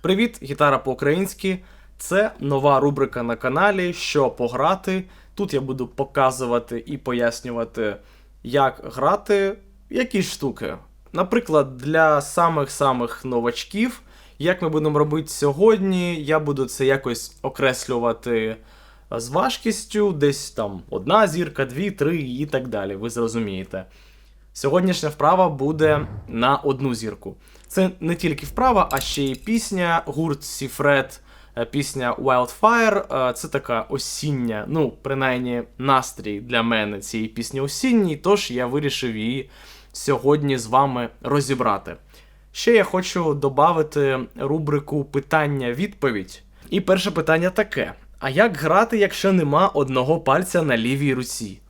Привіт, гітара по-українськи. Це нова рубрика на каналі Що пограти. Тут я буду показувати і пояснювати, як грати якісь штуки. Наприклад, для самих-самих новачків, як ми будемо робити сьогодні, я буду це якось окреслювати з важкістю, десь там одна зірка, дві, три і так далі. Ви зрозумієте. Сьогоднішня вправа буде на одну зірку. Це не тільки вправа, а ще й пісня, гурт Сіфред, е, пісня Wildfire. Е, Це така осіння, ну, принаймні, настрій для мене цієї пісні осінній, тож я вирішив її сьогодні з вами розібрати. Ще я хочу додати рубрику питання-відповідь. І перше питання таке: а як грати, якщо нема одного пальця на лівій руці?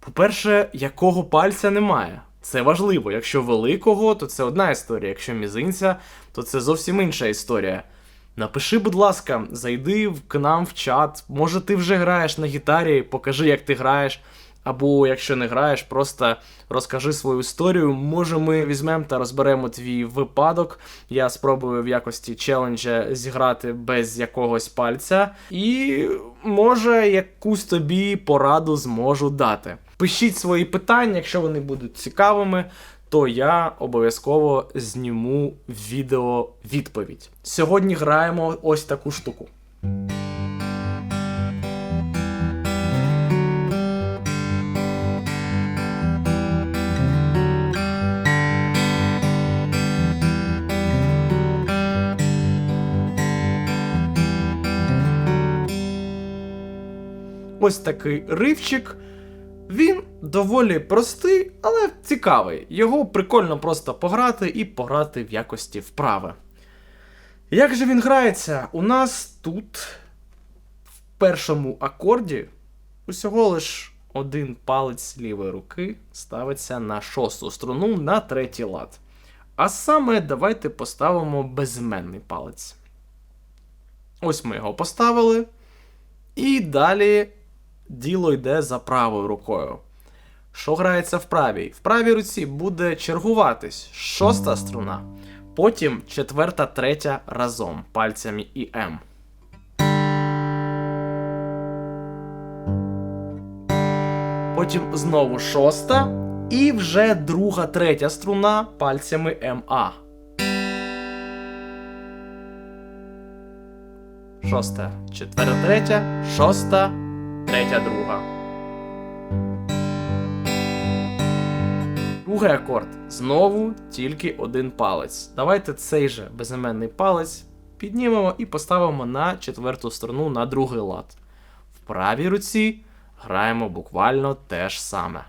По-перше, якого пальця немає. Це важливо. Якщо великого, то це одна історія. Якщо мізинця, то це зовсім інша історія. Напиши, будь ласка, зайди к нам в чат. Може, ти вже граєш на гітарі, покажи, як ти граєш. Або якщо не граєш, просто розкажи свою історію. Може, ми візьмемо та розберемо твій випадок. Я спробую в якості челенджа зіграти без якогось пальця. І може якусь тобі пораду зможу дати. Пишіть свої питання, якщо вони будуть цікавими, то я обов'язково зніму відео відповідь. Сьогодні граємо ось таку штуку. Ось такий ривчик. Він доволі простий, але цікавий. Його прикольно просто пограти і пограти в якості вправи. Як же він грається? У нас тут в першому акорді усього лиш один палець лівої руки ставиться на шосту струну на третій лад. А саме давайте поставимо безіменний палець. Ось ми його поставили. І далі діло йде за правою рукою. Що грається в правій? В правій руці буде чергуватись шоста струна, потім четверта, третя разом пальцями і М. Потім знову шоста, і вже друга, третя струна пальцями МА. Шоста, четверта, третя, шоста, третя, друга. Другий акорд. Знову тільки один палець. Давайте цей же безіменний палець піднімемо і поставимо на четверту струну на другий лад. В правій руці граємо буквально те ж саме.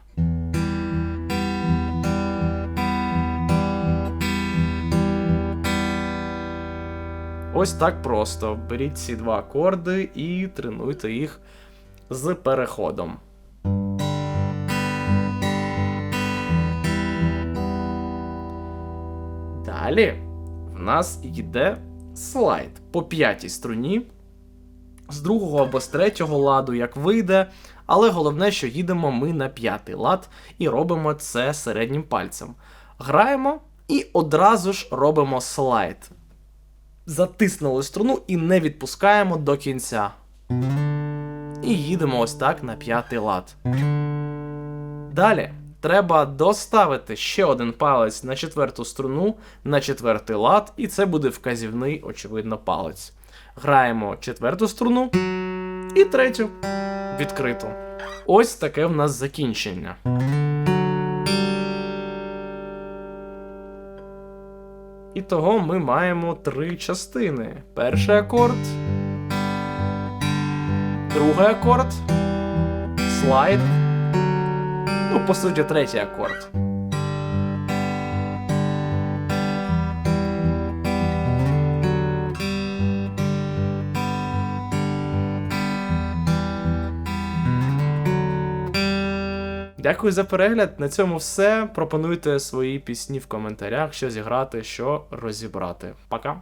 Ось так просто. Беріть ці два акорди і тренуйте їх з переходом. Далі в нас йде слайд по п'ятій струні. З другого або з третього ладу, як вийде. Але головне, що їдемо ми на п'ятий лад і робимо це середнім пальцем. Граємо і одразу ж робимо слайд. Затиснули струну і не відпускаємо до кінця. І їдемо ось так на п'ятий лад. Далі треба доставити ще один палець на четверту струну, на четвертий лад, і це буде вказівний, очевидно, палець. Граємо четверту струну і третю відкриту. Ось таке в нас закінчення. І того ми маємо три частини: перший акорд, другий акорд, слайд. Ну, по суті, третій акорд. Дякую за перегляд. На цьому все. Пропонуйте свої пісні в коментарях, що зіграти, що розібрати. Пока.